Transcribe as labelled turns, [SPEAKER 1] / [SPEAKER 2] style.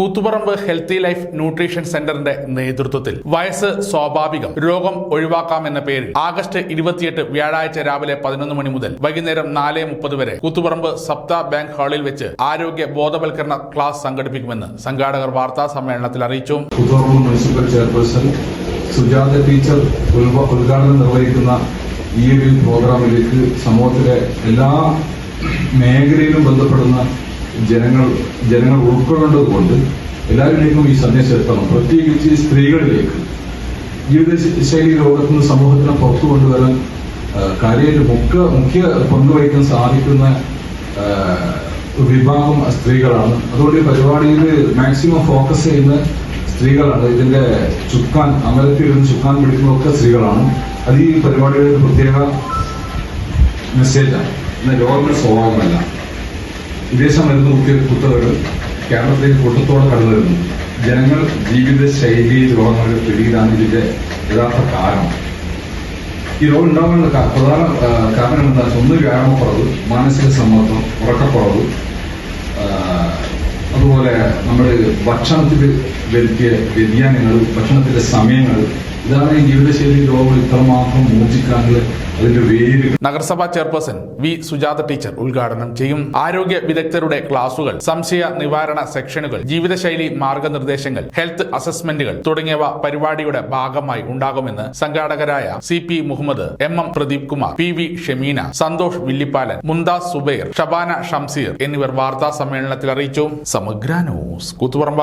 [SPEAKER 1] Koothuparamba healthy life nutrition സെന്ററിന്റെ നേതൃത്വത്തിൽ വയസ്സ് സ്വാഭാവികം രോഗം ഒഴിവാക്കാം എന്ന പേരിൽ ആഗസ്റ്റ് ഇരുപത്തിയെട്ട് വ്യാഴാഴ്ച രാവിലെ പതിനൊന്ന് മണി മുതൽ വൈകുന്നേരം നാല് മുപ്പത് വരെ കൂത്തുപറമ്പ് സപ്ത ബാങ്ക് ഹാളിൽ വെച്ച് ആരോഗ്യ ബോധവൽക്കരണ ക്ലാസ് സംഘടിപ്പിക്കുമെന്ന് സംഘാടകർ വാർത്താ സമ്മേളനത്തിൽ അറിയിച്ചു.
[SPEAKER 2] മുനിസിപ്പൽ ചെയർപേഴ്സൺ സുജാത ടീച്ചർ ഉദ്ഘ- ഉദ്ഘാടനം നിർവഹിക്കുന്ന ഈ ഒരു പ്രോഗ്രാമിലേക്ക് സമൂഹത്തിലെ എല്ലാ മേഖലയിലും ബന്ധപ്പെടുന്ന ജനങ്ങൾ ജനങ്ങൾ ഉൾക്കൊള്ളേണ്ടതുകൊണ്ട് എല്ലാവരിലേക്കും ഈ സന്ദേശം എത്തണം. പ്രത്യേകിച്ച് സ്ത്രീകളിലേക്ക്. ജീവിതശൈലി നിന്ന് സമൂഹത്തിനെ പുറത്തു കൊണ്ടുവരാൻ കാര്യമായിട്ട് മുഖ്യ മുഖ്യ പങ്കുവഹിക്കാൻ സാധിക്കുന്ന വിഭാഗം സ്ത്രീകളാണ്. അതുകൊണ്ട് ഈ പരിപാടിയിൽ മാക്സിമം ഫോക്കസ് ചെയ്യുന്ന സ്ത്രീകളാണ്. ഇതിന്റെ ചുക്കാൻ അമരത്തിരുന്ന് ചുക്കാൻ പിടിക്കുന്നതൊക്കെ സ്ത്രീകളാണ്. അത് ഈ പരിപാടിയുടെ പ്രത്യേക മെസ്സേജാണ് ഇന്ന് രോഗങ്ങൾ സ്വഭാവമല്ല. വിദേശ മരുന്ന് കുത്തിയ കുത്തകൾ കേരളത്തിൽ കൂട്ടത്തോടെ കടന്നു വരുന്നു. ജനങ്ങൾ ജീവിത ശൈലി പിടിയിലാണ് ഇതിന്റെ യഥാർത്ഥ കാരണം. ഈ രോഗം ഉണ്ടാകാനുള്ള പ്രധാന കാരണം എന്താ ഒന്ന് വ്യായാമക്കുറവ് മാനസിക സമ്മർദ്ദം ഉറക്കക്കുറവ് അതുപോലെ നമ്മൾ ഭക്ഷണത്തിൽ വരുത്തിയ വ്യതിയാനങ്ങൾ ഭക്ഷണത്തിന്റെ സമയങ്ങൾ ഇതാണ് ജീവിതശൈലി രോഗം ഇത്രമാത്രം മോചിക്കാനുള്ള
[SPEAKER 1] നഗരസഭാ ചെയർപേഴ്സൺ വി. സുജാത ടീച്ചർ ഉദ്ഘാടനം ചെയ്യും. ആരോഗ്യ വിദഗ്ധരുടെ ക്ലാസുകൾ സംശയ നിവാരണ സെക്ഷനുകൾ ജീവിതശൈലി മാർഗനിർദ്ദേശങ്ങൾ ഹെൽത്ത് അസസ്മെന്റുകൾ തുടങ്ങിയവ പരിപാടിയുടെ ഭാഗമായി ഉണ്ടാകുമെന്ന് സംഘാടകരായ C P Muhammad M M Pradeep Kumar P V Shemeena Santhosh Villippalan Mumtaz Subair Shabana Shamseer എന്നിവർ വാർത്താ സമ്മേളനത്തിൽ അറിയിച്ചു. സമഗ്ര ന്യൂസ് കൂത്തുപറമ്പ.